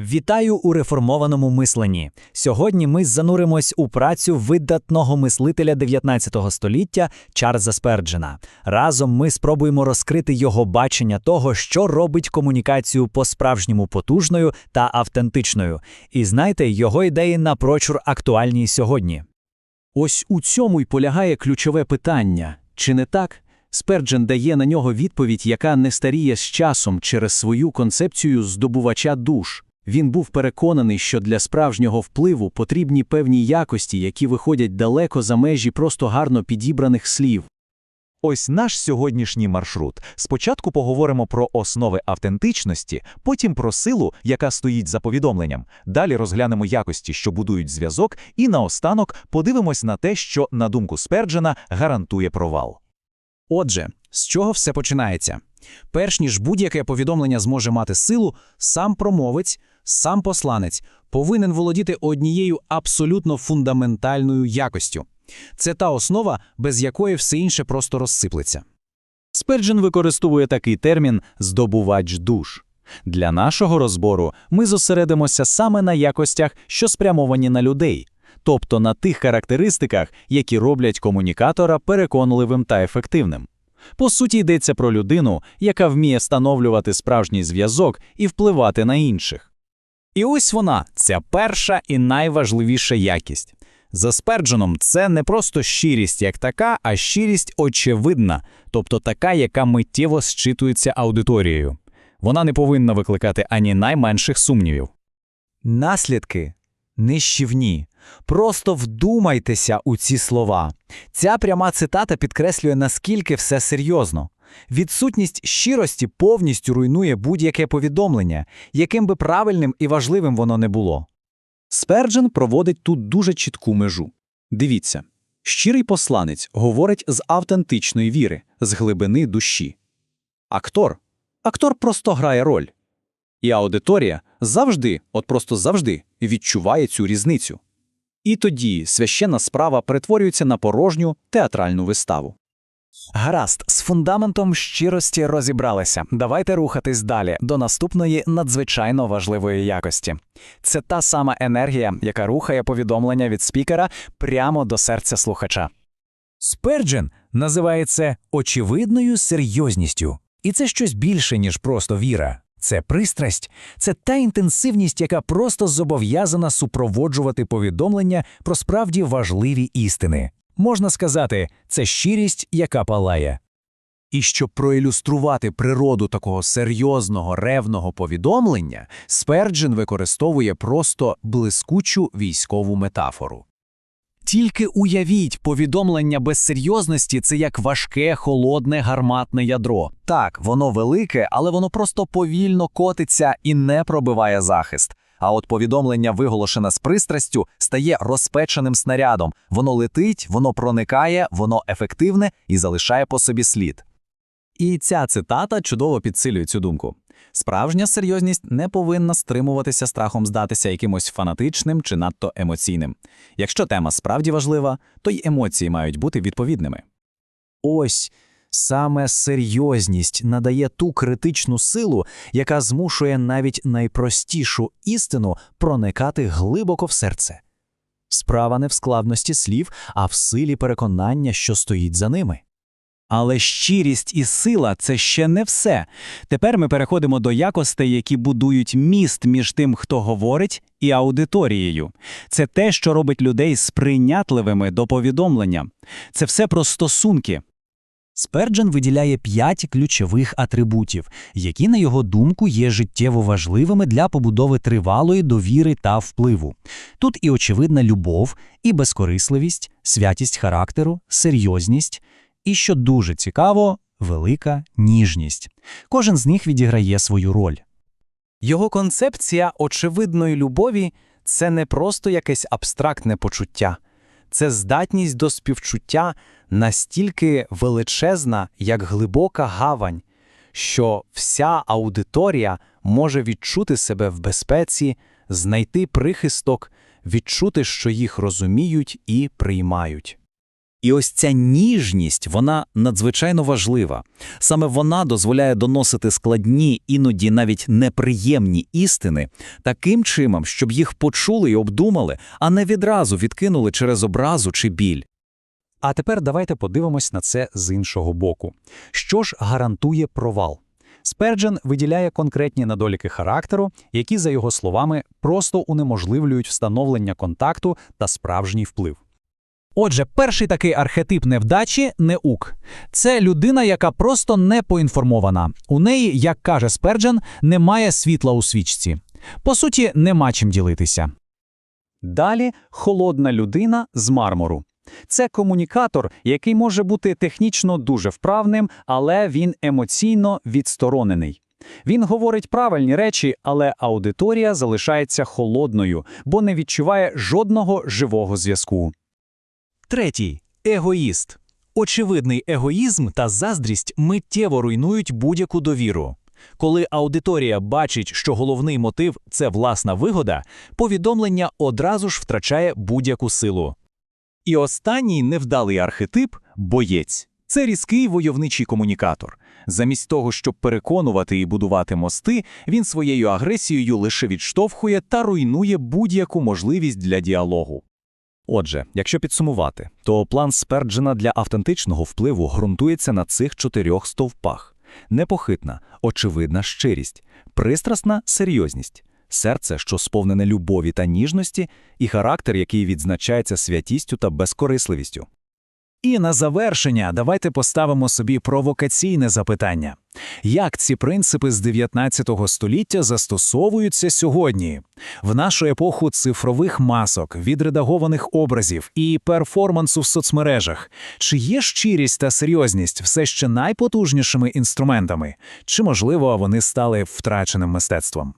Вітаю у реформованому мисленні. Сьогодні ми зануримось у працю видатного мислителя 19 століття Чарльза Сперджена. Разом ми спробуємо розкрити його бачення того, що робить комунікацію по-справжньому потужною та автентичною. І знайте, його ідеї напрочур актуальні сьогодні. Ось у цьому й полягає ключове питання. Чи не так? Сперджен дає на нього відповідь, яка не старіє з часом через свою концепцію здобувача душ. Він був переконаний, що для справжнього впливу потрібні певні якості, які виходять далеко за межі просто гарно підібраних слів. Ось наш сьогоднішній маршрут. Спочатку поговоримо про основи автентичності, потім про силу, яка стоїть за повідомленням. Далі розглянемо якості, що будують зв'язок, і наостанок подивимось на те, що, на думку Сперджена, гарантує провал. Отже, з чого все починається? Перш ніж будь-яке повідомлення зможе мати силу, сам промовець, сам посланець повинен володіти однією абсолютно фундаментальною якостю. Це та основа, без якої все інше просто розсиплеться. Сперджен використовує такий термін здобувач душ. Для нашого розбору ми зосередимося саме на якостях, що спрямовані на людей, тобто на тих характеристиках, які роблять комунікатора переконливим та ефективним. По суті, йдеться про людину, яка вміє встановлювати справжній зв'язок і впливати на інших. І ось вона, ця перша і найважливіша якість. За Спердженом це не просто щирість як така, а щирість очевидна, тобто така, яка миттєво зчитується аудиторією. Вона не повинна викликати ані найменших сумнівів. Наслідки нищівні. Просто вдумайтеся у ці слова. Ця пряма цитата підкреслює, наскільки все серйозно. Відсутність щирості повністю руйнує будь-яке повідомлення, яким би правильним і важливим воно не було. Сперджен проводить тут дуже чітку межу. Дивіться, щирий посланець говорить з автентичної віри, з глибини душі. Актор актор просто грає роль. І аудиторія завжди, от просто завжди, відчуває цю різницю. І тоді священна справа перетворюється на порожню театральну виставу. Гаразд, з фундаментом щирості розібралися. Давайте рухатись далі до наступної надзвичайно важливої якості. Це та сама енергія, яка рухає повідомлення від спікера прямо до серця слухача. Сперджен називає це очевидною серйозністю. І це щось більше, ніж просто віра. Це пристрасть, це та інтенсивність, яка просто зобов'язана супроводжувати повідомлення про справді важливі істини. Можна сказати, це щирість, яка палає. І щоб проілюструвати природу такого серйозного ревного повідомлення, Сперджен використовує просто блискучу військову метафору. Тільки уявіть, повідомлення без серйозності це як важке, холодне гарматне ядро. Так, воно велике, але воно просто повільно котиться і не пробиває захист. А от повідомлення, виголошене з пристрастю, стає розпеченим снарядом. Воно летить, воно проникає, воно ефективне і залишає по собі слід. І ця цитата чудово підсилює цю думку. Справжня серйозність не повинна стримуватися страхом здатися якимось фанатичним чи надто емоційним. Якщо тема справді важлива, то й емоції мають бути відповідними. Ось саме серйозність надає ту критичну силу, яка змушує навіть найпростішу істину проникати глибоко в серце. Справа не в складності слів, а в силі переконання, що стоїть за ними. Але щирість і сила це ще не все. Тепер ми переходимо до якостей, які будують міст між тим, хто говорить, і аудиторією. Це те, що робить людей сприйнятливими до повідомлення. Це все про стосунки. Сперджен виділяє п'ять ключових атрибутів, які, на його думку, є життєво важливими для побудови тривалої довіри та впливу. Тут і очевидна любов, і безкорисливість, святість характеру, серйозність, і, що дуже цікаво, велика ніжність. Кожен з них відіграє свою роль. Його концепція очевидної любові це не просто якесь абстрактне почуття, це здатність до співчуття настільки величезна, як глибока гавань, що вся аудиторія може відчути себе в безпеці, знайти прихисток, відчути, що їх розуміють і приймають. І ось ця ніжність, вона надзвичайно важлива. Саме вона дозволяє доносити складні, іноді навіть неприємні істини таким чином, щоб їх почули і обдумали, а не відразу відкинули через образу чи біль. А тепер давайте подивимось на це з іншого боку. Що ж гарантує провал? Сперджен виділяє конкретні недоліки характеру, які, за його словами, просто унеможливлюють встановлення контакту та справжній вплив. Отже, перший такий архетип невдачі неук. Це людина, яка просто не поінформована. У неї, як каже Сперджен, немає світла у свічці. По суті, нема чим ділитися. Далі холодна людина з мармуру. Це комунікатор, який може бути технічно дуже вправним, але він емоційно відсторонений. Він говорить правильні речі, але аудиторія залишається холодною, бо не відчуває жодного живого зв'язку. Третій егоїст. Очевидний егоїзм та заздрість миттєво руйнують будь-яку довіру. Коли аудиторія бачить, що головний мотив це власна вигода, повідомлення одразу ж втрачає будь-яку силу. І останній невдалий архетип боєць. Це різкий войовничий комунікатор. Замість того, щоб переконувати і будувати мости, він своєю агресією лише відштовхує та руйнує будь-яку можливість для діалогу. Отже, якщо підсумувати, то план Сперджена для автентичного впливу ґрунтується на цих чотирьох стовпах: непохитна, очевидна щирість, пристрасна серйозність, серце, що сповнене любові та ніжності, і характер, який відзначається святістю та безкорисливістю. І на завершення давайте поставимо собі провокаційне запитання. Як ці принципи з 19 століття застосовуються сьогодні? В нашу епоху цифрових масок, відредагованих образів і перформансу в соцмережах. Чи є щирість та серйозність все ще найпотужнішими інструментами? Чи, можливо, вони стали втраченим мистецтвом?